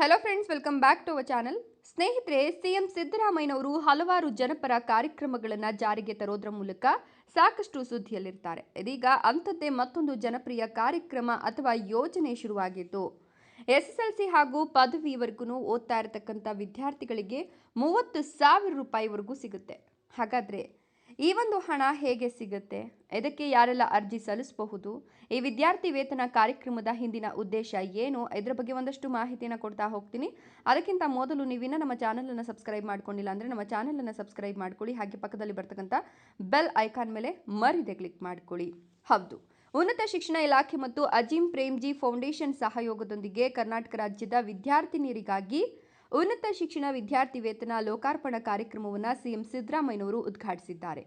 Hello friends welcome back to our channel ಸ್ನೇಹಿತರೆ, CM ಸಿದ್ದರಾಮಯ್ಯನವರು ಹಲವಾರು ಜನಪರ ಕಾರ್ಯಕ್ರಮಗಳನ್ನು ಜಾರಿಗೆ ತರೋದ್ರ ಮೂಲಕ ಸಾಕಷ್ಟು ಸುದ್ದಿಯಲ್ಲಿರ್ತಾರೆ. ಇದೀಗ ಅಂಥದ್ದೇ ಮತ್ತೊಂದು ಜನಪ್ರಿಯ ಕಾರ್ಯಕ್ರಮ ಅಥವಾ ಯೋಜನೆ ಶುರುವಾಗಿತ್ತು ಎಸ್ಎಸ್ಎಲ್ಸಿ ಹಾಗೂ ಪದವಿವರೆಗೂ ಓದ್ತಾ ಇರತಕ್ಕಂಥ ವಿದ್ಯಾರ್ಥಿಗಳಿಗೆ ಮೂವತ್ತು ಸಾವಿರ ರೂಪಾಯಿವರೆಗೂ ಸಿಗುತ್ತೆ. ಹಾಗಾದರೆ ಈ ಒಂದು ಹಣ ಹೇಗೆ ಸಿಗುತ್ತೆ? ಇದಕ್ಕೆ ಯಾರೆಲ್ಲ ಅರ್ಜಿ ಸಲ್ಲಿಸಬಹುದು? ಈ ವಿದ್ಯಾರ್ಥಿ ವೇತನ ಕಾರ್ಯಕ್ರಮದ ಹಿಂದಿನ ಉದ್ದೇಶ ಏನು? ಇದರ ಬಗ್ಗೆ ಒಂದಷ್ಟು ಮಾಹಿತಿಯನ್ನು ಕೊಡ್ತಾ ಹೋಗ್ತೀನಿ. ಅದಕ್ಕಿಂತ ಮೊದಲು ನೀವಿನ್ನ ನಮ್ಮ ಚಾನಲನ್ನು ಸಬ್ಸ್ಕ್ರೈಬ್ ಮಾಡ್ಕೊಂಡಿಲ್ಲ ಅಂದರೆ ನಮ್ಮ ಚಾನಲನ್ನು ಸಬ್ಸ್ಕ್ರೈಬ್ ಮಾಡ್ಕೊಳ್ಳಿ. ಹಾಗೆ ಪಕ್ಕದಲ್ಲಿ ಬರ್ತಕ್ಕಂಥ ಬೆಲ್ ಐಕಾನ್ ಮೇಲೆ ಮರಿದೆ ಕ್ಲಿಕ್ ಮಾಡ್ಕೊಳ್ಳಿ. ಹೌದು. ಉನ್ನತ ಶಿಕ್ಷಣ ಇಲಾಖೆ ಮತ್ತು ಅಜೀಂ ಪ್ರೇಮ್ಜಿ ಫೌಂಡೇಶನ್ ಸಹಯೋಗದೊಂದಿಗೆ ಕರ್ನಾಟಕ ರಾಜ್ಯದ ವಿದ್ಯಾರ್ಥಿನಿಯರಿಗಾಗಿ ಉನ್ನತ ಶಿಕ್ಷಣ ವಿದ್ಯಾರ್ಥಿ ವೇತನ ಲೋಕಾರ್ಪಣಾ ಕಾರ್ಯಕ್ರಮವನ್ನು ಸಿಎಂ ಸಿದ್ದರಾಮಯ್ಯನವರು ಉದ್ಘಾಟಿಸಿದ್ದಾರೆ.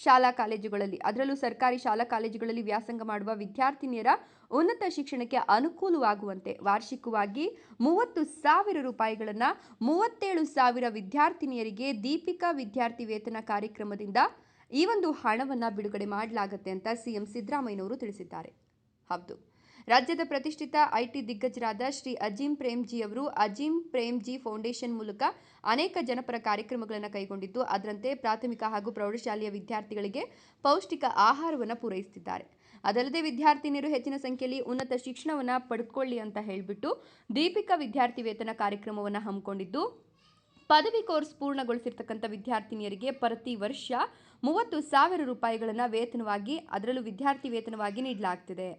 ಶಾಲಾ ಕಾಲೇಜುಗಳಲ್ಲಿ, ಅದರಲ್ಲೂ ಸರ್ಕಾರಿ ಶಾಲಾ ಕಾಲೇಜುಗಳಲ್ಲಿ ವ್ಯಾಸಂಗ ಮಾಡುವ ವಿದ್ಯಾರ್ಥಿನಿಯರ ಉನ್ನತ ಶಿಕ್ಷಣಕ್ಕೆ ಅನುಕೂಲವಾಗುವಂತೆ ವಾರ್ಷಿಕವಾಗಿ ಮೂವತ್ತು ಸಾವಿರ ರೂಪಾಯಿಗಳನ್ನು ಮೂವತ್ತೇಳು ಸಾವಿರ ವಿದ್ಯಾರ್ಥಿನಿಯರಿಗೆ ದೀಪಿಕಾ ವಿದ್ಯಾರ್ಥಿ ವೇತನ ಕಾರ್ಯಕ್ರಮದಿಂದ ಈ ಒಂದು ಹಣವನ್ನು ಬಿಡುಗಡೆ ಮಾಡಲಾಗುತ್ತೆ ಅಂತ ಸಿಎಂ ಸಿದ್ದರಾಮಯ್ಯನವರು ತಿಳಿಸಿದ್ದಾರೆ. ಹೌದು ರಾಜ್ಯದ ಪ್ರತಿಷ್ಠಿತ ಐಟಿ ದಿಗ್ಗಜರಾದ ಶ್ರೀ ಅಜೀಂ ಪ್ರೇಮ್ಜಿ ಅವರು ಅಜೀಂ ಪ್ರೇಮ್ಜಿ ಫೌಂಡೇಶನ್ ಮೂಲಕ ಅನೇಕ ಜನಪರ ಕಾರ್ಯಕ್ರಮಗಳನ್ನು ಕೈಗೊಂಡಿದ್ದು, ಅದರಂತೆ ಪ್ರಾಥಮಿಕ ಹಾಗೂ ಪ್ರೌಢಶಾಲೆಯ ವಿದ್ಯಾರ್ಥಿಗಳಿಗೆ ಪೌಷ್ಟಿಕ ಆಹಾರವನ್ನು ಪೂರೈಸುತ್ತಿದ್ದಾರೆ. ಅದಲ್ಲದೆ ವಿದ್ಯಾರ್ಥಿನಿಯರು ಹೆಚ್ಚಿನ ಸಂಖ್ಯೆಯಲ್ಲಿ ಉನ್ನತ ಶಿಕ್ಷಣವನ್ನು ಪಡ್ಕೊಳ್ಳಿ ಅಂತ ಹೇಳಿಬಿಟ್ಟು ದೀಪಿಕಾ ವಿದ್ಯಾರ್ಥಿ ವೇತನ ಕಾರ್ಯಕ್ರಮವನ್ನು ಹಮ್ಮಿಕೊಂಡಿದ್ದು, ಪದವಿ ಕೋರ್ಸ್ ಪೂರ್ಣಗೊಳಿಸಿರ್ತಕ್ಕಂಥ ವಿದ್ಯಾರ್ಥಿನಿಯರಿಗೆ ಪ್ರತಿ ವರ್ಷ ಮೂವತ್ತು ಸಾವಿರ ರೂಪಾಯಿಗಳನ್ನು ವೇತನವಾಗಿ, ಅದರಲ್ಲೂ ವಿದ್ಯಾರ್ಥಿ ವೇತನವಾಗಿ ನೀಡಲಾಗ್ತಿದೆ.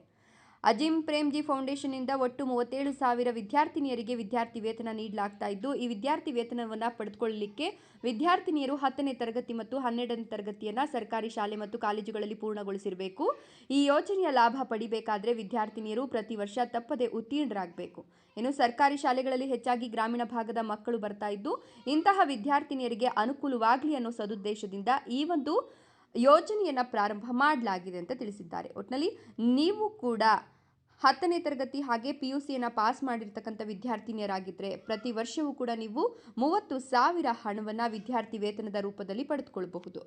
ಅಜಿಂ ಪ್ರೇಮ್ಜಿ ಫೌಂಡೇಶನ್ನಿಂದ ಒಟ್ಟು ಮೂವತ್ತೇಳು ಸಾವಿರ ವಿದ್ಯಾರ್ಥಿನಿಯರಿಗೆ ವಿದ್ಯಾರ್ಥಿ ವೇತನ ನೀಡಲಾಗ್ತಾ ಇದ್ದು, ಈ ವಿದ್ಯಾರ್ಥಿ ವೇತನವನ್ನು ಪಡೆದುಕೊಳ್ಳಲಿಕ್ಕೆ ವಿದ್ಯಾರ್ಥಿನಿಯರು ಹತ್ತನೇ ತರಗತಿ ಮತ್ತು ಹನ್ನೆರಡನೇ ತರಗತಿಯನ್ನು ಸರ್ಕಾರಿ ಶಾಲೆ ಮತ್ತು ಕಾಲೇಜುಗಳಲ್ಲಿ ಪೂರ್ಣಗೊಳಿಸಿರಬೇಕು. ಈ ಯೋಜನೆಯ ಲಾಭ ಪಡಿಬೇಕಾದರೆ ವಿದ್ಯಾರ್ಥಿನಿಯರು ಪ್ರತಿ ವರ್ಷ ತಪ್ಪದೆ ಉತ್ತೀರ್ಣರಾಗಬೇಕು. ಇನ್ನು ಸರ್ಕಾರಿ ಶಾಲೆಗಳಲ್ಲಿ ಹೆಚ್ಚಾಗಿ ಗ್ರಾಮೀಣ ಭಾಗದ ಮಕ್ಕಳು ಬರ್ತಾ ಇದ್ದು, ಇಂತಹ ವಿದ್ಯಾರ್ಥಿನಿಯರಿಗೆ ಅನುಕೂಲವಾಗಲಿ ಅನ್ನೋ ಸದುದ್ದೇಶದಿಂದ ಈ ಒಂದು ಯೋಜನೆಯನ್ನು ಪ್ರಾರಂಭ ಮಾಡಲಾಗಿದೆ ಅಂತ ತಿಳಿಸಿದ್ದಾರೆ. ಒಟ್ಟಿನಲ್ಲಿ ನೀವು ಕೂಡ ಹತ್ತನೇ ತರಗತಿ ಹಾಗೆ ಪಿ ಯು ಸಿಯನ್ನು ಪಾಸ್ ಮಾಡಿರ್ತಕ್ಕಂಥ ವಿದ್ಯಾರ್ಥಿನಿಯರಾಗಿದ್ದರೆ ಪ್ರತಿ ವರ್ಷವೂ ಕೂಡ ನೀವು ಮೂವತ್ತು ಸಾವಿರ ಹಣವನ್ನು ವಿದ್ಯಾರ್ಥಿ ವೇತನದ ರೂಪದಲ್ಲಿ ಪಡೆದುಕೊಳ್ಳಬಹುದು